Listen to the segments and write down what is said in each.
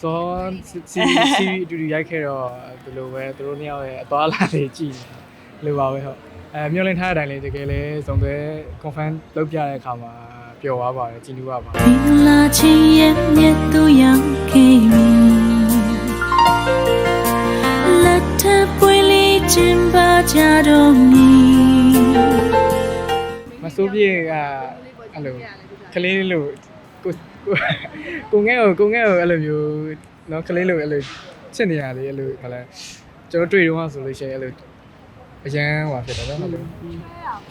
ဇောစီစီအတူတူရိုက်ခဲ့တော့ဒီလိုပဲသူတို့နှစ်ယောက်ရဲ့အသွားအလာတွေကြည့်နေလိုပါပဲဟုတ်အဲမျောလင့်ထားတဲ့အတိုင်းလေးတကယ်လဲဇုံသွဲ confirm လုပ်ပြတဲ့အခါမှာပျော်သွားပါတယ်ကြည်နူးပါပါမင်္ဂလာချင်းရဲ့မြတ်သူရောက်ခဲ့ပြီလက်ထပ်ပွင့်လေးခြင်းပါကြတော့မည်မဆိုးပြေကအဲ့လိုကလေးလိုကို ကိုကိုငဲ့ကိုကိုငဲ့ကိုအဲ့လိုမျိုးနော်ကလေးလိုအဲ့လိုချစ်နေရလေအဲ့လိုဟဲ့လားကျွန်တော်တွေ့တော့ဆိုလို့ရှိရင်အဲ့လိုအရန်ဟွာဖြစ်တယ်နော်ဟုတ်လို့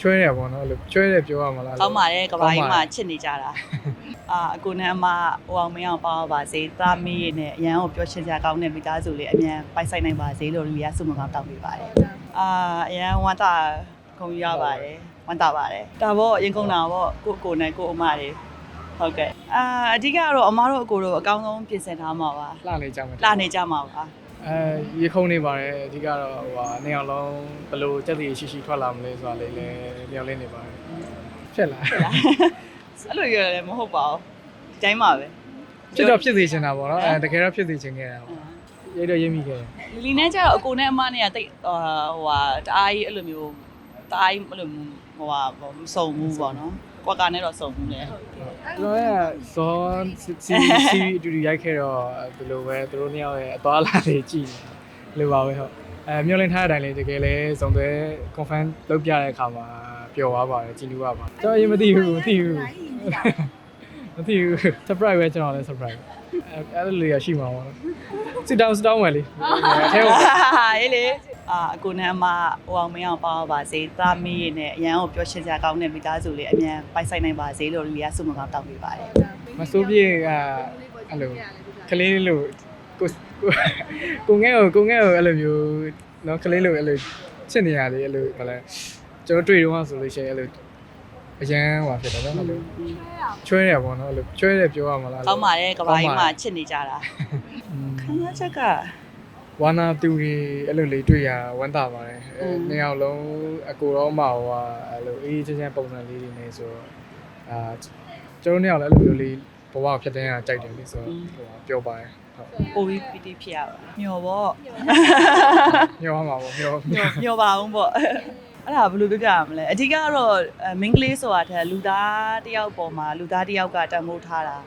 ချွဲရပေါ့နော်အဲ့လိုချွဲရပြောရမလားကောင်းပါတယ်ကဘာကြီးမှာချစ်နေကြတာအာအကိုနဲ့အမဟိုအောင်မင်းအောင်ပါပါစေသားမီးနဲ့အရန်ကိုပြောချင်ကြကောင်းတဲ့မိသားစုလေးအမြန်ပိုက်ဆိုင်နိုင်ပါစေလို့လူရဆုမကောင်းတောင်းပေးပါတယ်အာအရန်ဝမ်းသာခုံရပါတယ်ဝမ်းသာပါတယ်ဒါပေါ့ရင်ကုန်တာပေါ့ကိုအကိုနဲ့ကိုအမတွေ ဟုတ်ကဲ့အာအဓိကကတော့အမတို့အကိုတို့အကောင်းဆုံးပြင်ဆင်ထားမှာပါလှနေကြမှာလာနေကြမှာပါအဲရေခုံနေပါတယ်အဓိကတော့ဟိုဟာနေအောင်လုံးဘယ်လိုစက်တည်ရှိရှိထွက်လာမလဲဆိုတာလေးလည်းလျော်လင်းနေပါတယ်ဖြစ်လားအဲ့လိုရလည်းမဟုတ်ပါဘူးဒီတိုင်းပါပဲဖြစ်တော့ဖြစ်စေချင်တာပေါ့နော်အဲတကယ်တော့ဖြစ်စေချင်ခဲ့တာပေါ့ရိတ်တော့ရိပ်မိခဲ့တယ်လီလီနဲ့ကျတော့အကိုနဲ့အမနဲ့ကတိတ်ဟိုဟာတအားကြီးအဲ့လိုမျိုးတအားကြီးအဲ့လိုမျိုး ဟိုဟာမစုံဘူးပေါ့နော်ကွာကာနဲ့တော့စုံဘူးလေကျွန်တော်ကဇောစီစီအတူတူရိုက်ခဲ့တော့ဒီလိုပဲသူတို့နှစ်ယောက်ရဲ့အသွားအလာတွေကြည့်နေလိုပါပဲဟုတ်အဲမျောလင့်ထားတဲ့အတိုင်းလေးတကယ်လဲဇုံသွဲ confirm လုပ်ပြတဲ့အခါမှာပျော်သွားပါတယ်ကြည်နူးပါပါကျွန်တော်ရင်မသိဘူးမသိဘူးမသိဘူး surprise ပဲကျွန်တော်လည်း surprise အဲအဲ့လိုလေးရရှိမှာပေါ့နော်စစ်တောင်းစစ်တောင်းဝင်လေအဲထဲကိုဟေးလေ အာအကိုနဲ့အမဟိုအောင်မင်းအောင်ပါပါစေသားမီးနဲ့အရန်ကိုပြောချင်ကြကောင်းတဲ့မိသားစုလေးအမြန်ပိုက်ဆိုင်နိုင်ပါစေလို့လူရဆုမကောင်းတောင်းပေးပါတယ်မဆိုးပြေကအဲ့လိုကလေးလိုကိုကိုငဲ့ကိုကိုငဲ့ကိုအဲ့လိုမျိုးနော်ကလေးလိုအဲ့လိုချစ်နေရလေအဲ့လိုဘာလဲကျွန်တော်တွေ့တော့ဆိုလို့ရှိရင်အဲ့လိုအရန်ဟွာဖြစ်တယ်နော်အဲ့လိုချွဲရပေါ့နော်အဲ့လိုချွဲရပြောရမလားကောင်းပါတယ်ကဘာကြီးမှာချစ်နေကြတာခံစားချက်က ဝါနာတူတွေအဲ့လိုလေးတွေ့ရဝမ်းသာပါတယ်အဲနှစ်ယောက်လုံးအကိုရောမဟိုဟာအဲ့လိုအေးချမ်းချမ်းပုံစံလေးတွေနေဆိုတော့အာကျွန်တော်နှစ်ယောက်လည်းအဲ့လိုမျိုးလေးဘဝဖြစ်တဲ့ကကြိုက်တယ်လေဆိုတော့ဟိုပြောပါတယ်ဟုတ်ပိုပြီးပီတိဖြစ်ရပါမျော်ပေါ့ညောမှာပေါ့ညောမျောမျောပါအောင်ပေါ့အဲ့ဒါဘယ်လိုပြောပြရမလဲအဓိကကတော့အဲမင်းကလေးဆိုတာထက်လူသားတစ်ယောက်ပေါ်မှာလူသားတစ်ယောက်ကတန်ဖိုးထားတာ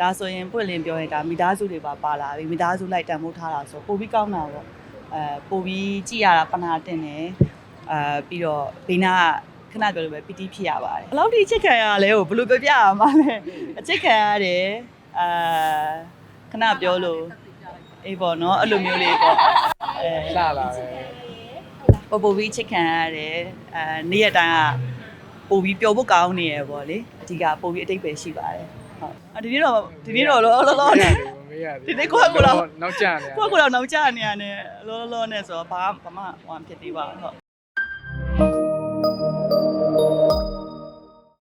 ဒါဆိုရင်ပွင့်လင်းပြောရင်ဒါမိသားစုတွေပါပါလာပြီမိသားစုလိုက်တန်ဖိုးထားတာဆိုပိုပြီးကောင်းတာပေါ့အဲပိုပြီးကြည်ရတာပနာတင်တယ်အဲပြီးတော့ဘေးနာကခဏပြောလို့ပဲပီတိဖြစ်ရပါတယ်ဘယ်လောက်ထိချစ်ခံရလဲကိုဘယ်လိုပြောပြရမှာလဲအချစ်ခံရတယ်အာခဏပြောလို့အေးပေါ့နော်အဲ့လိုမျိုးလေးပေါ့အဲလှလာပဲပို့ပို့ပြီးချစ်ခံရတယ်အဲနေ့ရက်တိုင်းကပို့ပြီးပျော်ဖို့ကောင်းနေရပေါ့လေအဓိကပို့ပြီးအတိတ်ပဲရှိပါတယ် ဟုတ်အဒီနေ့တော့ဒီနေ့တော့လောလောလောနဲ့မေးရတယ်ဒီနေ့ကိုယ့်ကိုယ်တော့နောက်ကျနေကိုယ့်ကိုယ်တော့နောက်ကျနေရတယ်လောလောလောနဲ့ဆိုတော့ဘာဘာမှဟိုဖြစ်သေးပါဘူးဟုတ်